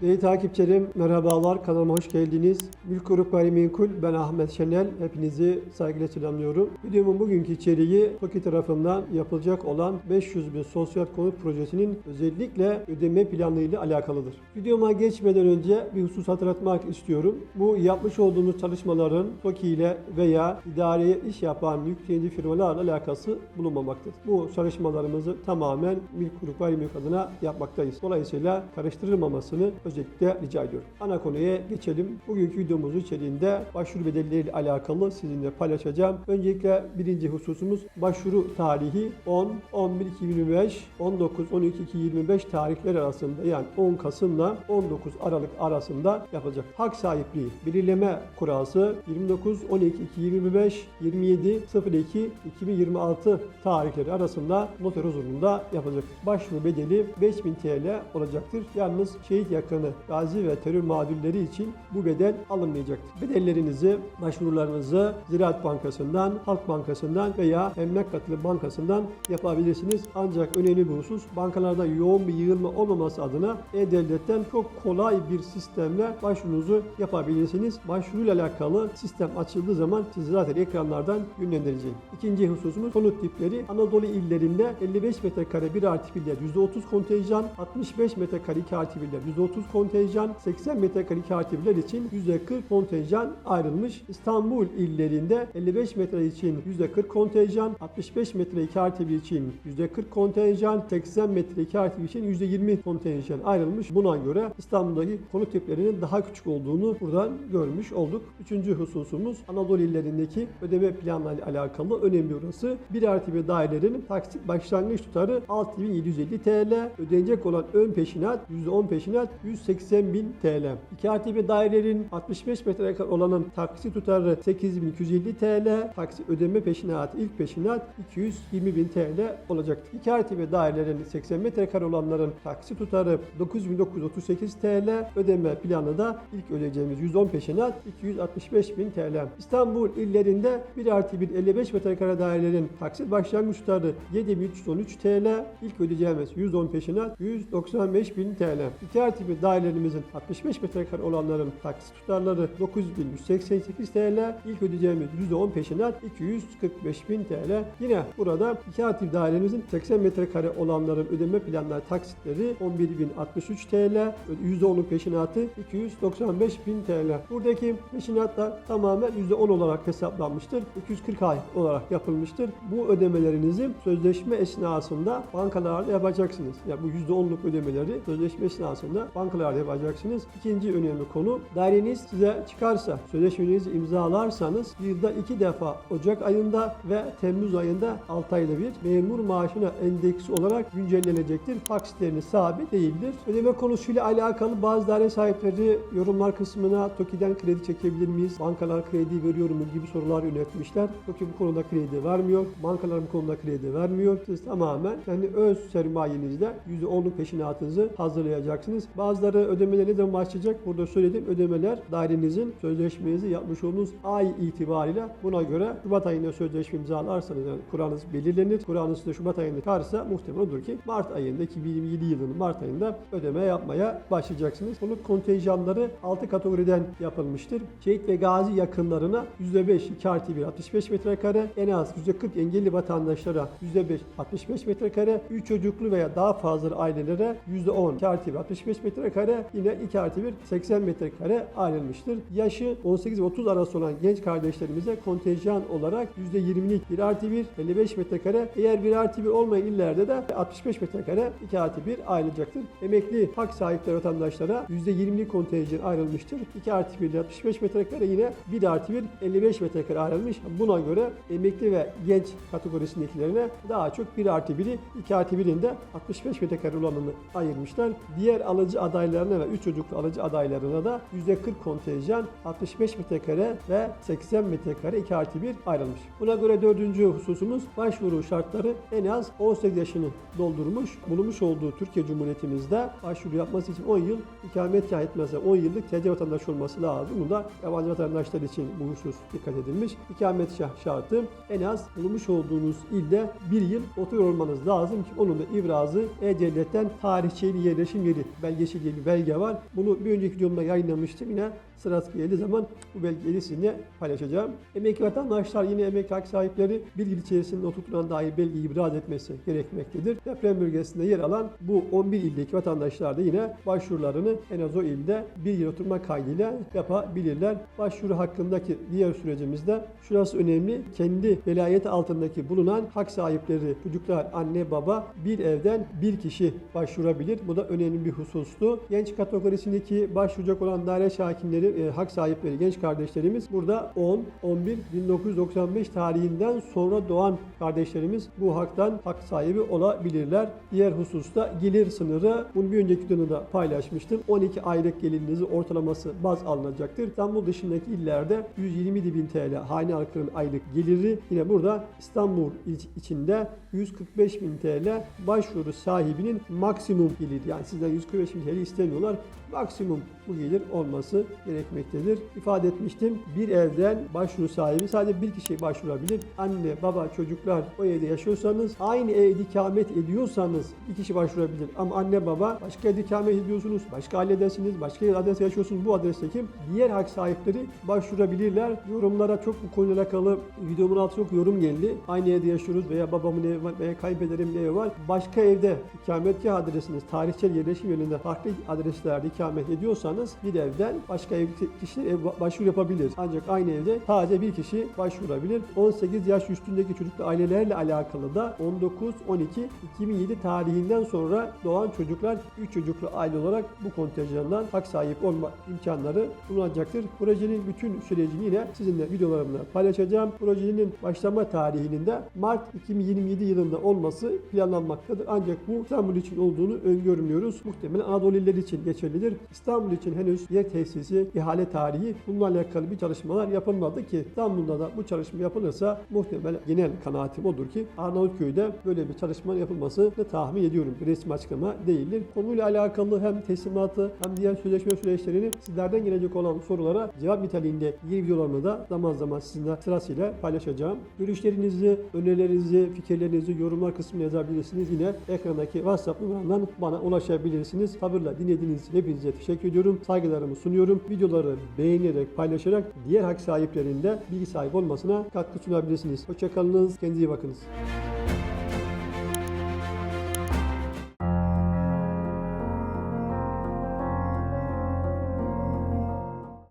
Değerli takipçilerim merhabalar kanalıma hoş geldiniz. Mülk Grup Gayrimenkul ben Ahmet Şenel. Hepinizi saygıyla selamlıyorum. Videomun bugünkü içeriği TOKİ tarafından yapılacak olan 500 bin sosyal konut projesinin özellikle ödeme planı alakalıdır. Videoma geçmeden önce bir husus hatırlatmak istiyorum. Bu yapmış olduğumuz çalışmaların TOKİ ile veya idareye iş yapan yüklenici firmalarla alakası bulunmamaktadır. Bu çalışmalarımızı tamamen Mülk Grup Gayrimenkul adına yapmaktayız. Dolayısıyla karıştırılmamasını özellikle rica ediyorum. Ana konuya geçelim. Bugünkü videomuzun içeriğinde başvuru bedelleriyle alakalı sizinle paylaşacağım. Öncelikle birinci hususumuz başvuru tarihi 10, 11, 2025, 19, 12, 2025 tarihler arasında yani 10 Kasım'la 19 Aralık arasında yapılacak. Hak sahipliği belirleme kurası 29, 12, 2025, 27, 02, 2026 tarihleri arasında noter huzurunda yapılacak. Başvuru bedeli 5000 TL olacaktır. Yalnız şehit yakını, gazi ve terör mağdurları için bu bedel alınmayacaktır. Bedellerinizi, başvurularınızı Ziraat Bankası'ndan, Halk Bankası'ndan veya Emlak Katılım Bankası'ndan yapabilirsiniz. Ancak önemli bir husus bankalarda yoğun bir yığılma olmaması adına E-Devlet'ten çok kolay bir sistemle başvurunuzu yapabilirsiniz. Başvuruyla alakalı sistem açıldığı zaman sizi zaten ekranlardan yönlendireceğim. İkinci hususumuz konut tipleri. Anadolu illerinde 55 metrekare 1 artı birler %30 kontenjan, 65 metrekare 2 artı birler %30 kontenjan, 80 metrekare 2 artı birler için %40 kontenjan ayrılmış. İstanbul illerinde 55 metre için %40 kontenjan, 65 metre 2 artı 1 için %40 kontenjan, 80 metre 2 artı 1 için %20 kontenjan ayrılmış. Buna göre İstanbul'daki konut tiplerinin daha küçük olduğunu buradan görmüş olduk. Üçüncü hususumuz Anadolu illerindeki ödeme planlarıyla alakalı önemli orası. 1 artı 1 dairelerin taksit başlangıç tutarı 6750 TL, ödenecek olan ön peşinat %10 peşinat 180.000 TL. 2 artı 1 dairelerin 65 metrekare olanın taksit tutarı 8250 TL, taksit ödeme peşinatı ilk peşinat 220.000 TL olacaktır. 2 artı 1 dairelerin 80 metrekare olanların taksit tutarı 9938 TL, ödeme planı da ilk ödeyeceğimiz 110 peşinat 265.000 TL. İstanbul illerinde 1 artı 1 55 metrekare dairelerin taksit başlangıç tutarı 7313 TL, ilk ödeyeceğimiz 110 peşinat 195.000 TL. 2 artı 1 dairelerimizin 65 metrekare olanların taksit tutarları 9188 TL, ilk ödeyeceğimiz 110 peşinat 245.000 TL. Yine burada 2 artı 1 dairemizin 80 metrekare olanların ödeme planları taksitleri 11.063 TL, %10'un peşinatı 295.000 TL. Buradaki peşinatlar tamamen %10 olarak hesaplanmıştır. 240 ay olarak yapılmıştır. Bu ödemelerinizi sözleşme esnasında bankalarda yapacaksınız. Ya bu %10'luk ödemeleri sözleşme esnasında bankalarda yapacaksınız. İkinci önemli konu daireniz size çıkarsa sözleşmenizi imzalarsanız yılda iki defa Ocak ayında ve Temmuz ayında 6 ayda bir memur maaşına endeksi olarak güncellenecektir. Taksitleriniz sabit değildir. Ödeme konusuyla alakalı bazı daire sahipleri yorumlar kısmına TOKİ'den kredi çekebilir miyiz? Bankalar kredi veriyor mu gibi sorular yönetmişler. TOKİ bu konuda kredi vermiyor. Bankalar bu konuda kredi vermiyor. Siz tamamen kendi öz sermayenizle %10'luk peşinatınızı hazırlayacaksınız. Bazıları ödemeler ne başlayacak? Burada söyledim ödemeler dairenizin sözleşmenizi yapmış olduğunuz ay itibariyle buna göre Şubat ayında sözleşme imzalarsanız yani kuranız belirlenir. Kuranız size Şubat ayında çıkarsa muhtemel odur ki Mart ayında 2027 yılının Mart ayında ödeme yapmaya başlayacaksınız. Konut kontenjanları 6 kategoriden yapılmıştır. Şehit ve gazi yakınlarına %5 2 artı 1 65 metrekare en az %40 engelli vatandaşlara %5 65 metrekare 3 çocuklu veya daha fazla ailelere %10 2 artı 1 65 metrekare yine 2 artı 1 80 metrekare ayrılmıştır. Yaşı 18 ve 30 arası olan genç kardeşlerimize kontenjan olarak %20'lik 1 artı 1 55 metrekare eğer 1 artı 1 olmayan illerde de 65 metrekare 2 artı 1 ayrılacaktır. Emekli hak sahipleri vatandaşlara %20'lik kontenjan ayrılmıştır. 2 artı 1 ile 65 metrekare yine 1 artı 1 55 metrekare ayrılmış. Buna göre emekli ve genç kategorisindekilerine daha çok 1 artı 1'i 2 artı 1'in de 65 metrekare olanını ayırmışlar. Diğer alıcı adaylarına ve 3 çocuklu alıcı adaylarına da %40 kontenjan 65 metrekare ve 80 metrekare 2 artı 1 ayrılmış. Buna göre dördüncü hususumuz başvuru şartları en az 18 yaşını doldurmuş bulunmuş olduğu Türkiye Cumhuriyetimizde başvuru yapması için 10 yıl ikametgah etmezse 10 yıllık TC vatandaşı olması lazım. Bu da yabancı vatandaşlar için bu husus dikkat edilmiş. İkametgah şartı en az bulunmuş olduğunuz ilde bir yıl oturuyor olmanız lazım ki onun da ivrazı E-Devlet'ten tarihçeli yerleşim yeri belgesi diye bir belge var. Bunu bir önceki videomda yayınlamıştım. Yine sırası geldiği zaman bu belgeyi sizinle paylaşacağım. Emekli vatandaşlar yine emekli hak sahipleri yıl içerisinde oturtulan dair belgeyi ibraz etmesi gerekmektedir. Deprem bölgesinde yer alan bu 11 ildeki vatandaşlar da yine başvurularını en az o ilde bir yıl oturma kaydıyla yapabilirler. Başvuru hakkındaki diğer sürecimizde şurası önemli. Kendi velayeti altındaki bulunan hak sahipleri, çocuklar, anne, baba bir evden bir kişi başvurabilir. Bu da önemli bir husustu. Genç kategorisindeki başvuracak olan daire hakimleri, e, hak sahipleri, genç kardeşlerimiz burada 10, 11, 1995 tarihinden sonra doğan kardeşlerimiz bu haktan hak sahibi olabilirler. Diğer hususta gelir sınırı, bunu bir önceki videoda paylaşmıştım. 12 aylık gelirinizi ortalaması baz alınacaktır. İstanbul dışındaki illerde 127 bin TL hane halkının aylık geliri. Yine burada İstanbul iç- içinde 145 bin TL başvuru sahibinin maksimum gelir. Yani sizden 145 bin TL istemiyorlar. Maksimum bu gelir olması gerekmektedir. İfade etmiştim. Bir evden başvuru sahibi sadece bir kişiye başvurabilir. Anne, baba, çocuklar o evde yaşıyorsanız, aynı evde ikamet ediyorsanız bir kişi başvurabilir. Ama anne, baba başka evde ikamet ediyorsunuz, başka ailedesiniz, başka adreste yaşıyorsunuz. Bu adresteki diğer hak sahipleri başvurabilirler. Yorumlara çok bu konuyla alakalı videomun altına çok yorum geldi. Aynı evde yaşıyoruz veya babamın evi var veya kayınpederimin evi var. Başka evde ikametgah adresiniz, tarihsel yerleşim yerinde farklı adreslerde ikamet ediyorsanız bir evden başka ev kişi ev başvuru yapabilir. Ancak aynı evde sadece bir kişi başvurabilir. 18 yaş üstündeki çocuklu ailelerle alakalı da 19-12-2007 tarihinden sonra doğan çocuklar 3 çocuklu aile olarak bu kontenjandan hak sahip olma imkanları bulunacaktır. Projenin bütün sürecini yine sizinle videolarımda paylaşacağım. Projenin başlama tarihinin de Mart 2027 yılında olması planlanmaktadır. Ancak bu İstanbul için olduğunu öngörmüyoruz. Muhtemelen Anadolu için geçerlidir. İstanbul için henüz yer tesisi, ihale tarihi bununla alakalı bir çalışmalar yapılmadı ki İstanbul'da da bu çalışma yapılırsa muhtemelen genel kanaatim odur ki Arnavutköy'de böyle bir çalışma yapılmasını tahmin ediyorum. Resmi açıklama değildir. Konuyla alakalı hem teslimatı hem diğer sözleşme süreçlerini sizlerden gelecek olan sorulara cevap niteliğinde yeni videolarımı da zaman zaman sizinle sırasıyla paylaşacağım. Görüşlerinizi, önerilerinizi, fikirlerinizi yorumlar kısmına yazabilirsiniz. Yine ekrandaki WhatsApp numaramdan bana ulaşabilirsiniz. Sabırla dinlediğiniz için hepinize teşekkür ediyorum. Saygılarımı sunuyorum. Videoları beğenerek, paylaşarak diğer hak sahiplerinde bilgi sahibi olmasına katkı sunabilirsiniz. Hoşçakalınız. Kendinize iyi bakınız.